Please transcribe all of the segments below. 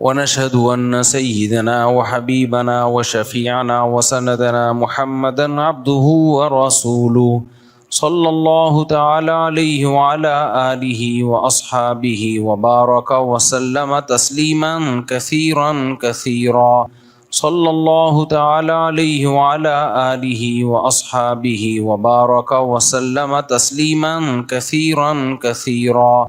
ونشهد أن سيدنا وحبيبنا وشفيعنا وسندنا محمدا عبده ورسوله صلى الله تعالى عليه وعلى آله وأصحابه وبارك وسلم تسليما كثيرا كثيرا. صلى الله تعالى عليه وعلى آله وأصحابه وبارك وسلم تسليما كثيرا كثيرا.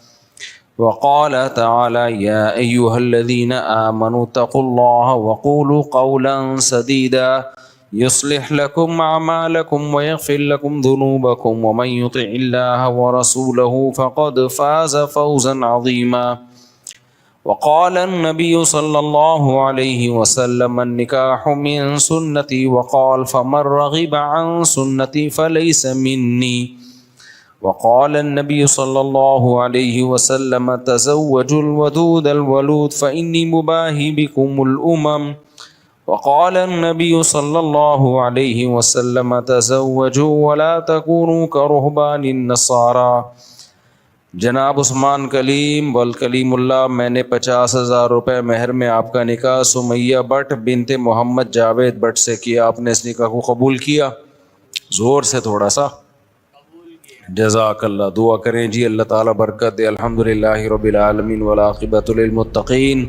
وقال تعالى يا أيها الذين آمنوا اتقوا الله وقولوا قولا سديدا يصلح لكم أعمالكم ويغفر لكم ذنوبكم ومن يطع الله ورسوله فقد فاز فوزا عظيما. وقال النبي صلى الله عليه وسلم النكاح من سنتي وقال فمن رغب عن سنتي فليس مني. وقال النبي صلى الله عليه وسلم، تزوجوا الودود الولود، فإني مباهي بكم الأمم. وقال النبي صلى الله عليه وسلم، تزوجوا ولا تكونوا كرهبان النصارى. جناب عثمان کلیم، والکلیم اللہ، میں نے پچاس ہزار روپے مہر میں آپ کا نکاح سمیہ بٹ بنت محمد جاوید بٹ سے کیا، آپ نے اس نکاح کو قبول کیا؟ زور سے تھوڑا سا۔ جزاک اللہ دعا کریں جی اللہ تعالیٰ برکت دے۔ الحمد للہ رب العالمین ولاقبۃ المطقین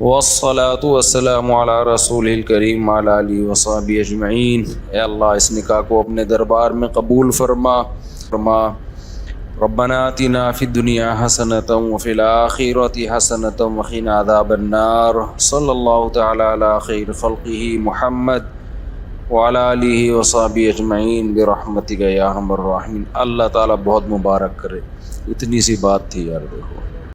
وسلاۃ وسلم علی رسول الکریم علی وصاب اجمعین۔ اے اللہ، اس نکاح کو اپنے دربار میں قبول فرما۔ فرما، ربنا آتنا فی الدنیا حسنتا وفی الاخرۃ حسنتا وقنا عذاب النار۔ صلی اللہ تعالی علی خیر خلقہ محمد۔ وعلیٰ علی وصاب اجمعین برحمتی کا یا اللہ تعالیٰ بہت مبارک کرے۔ اتنی سی بات تھی یار، دیکھو۔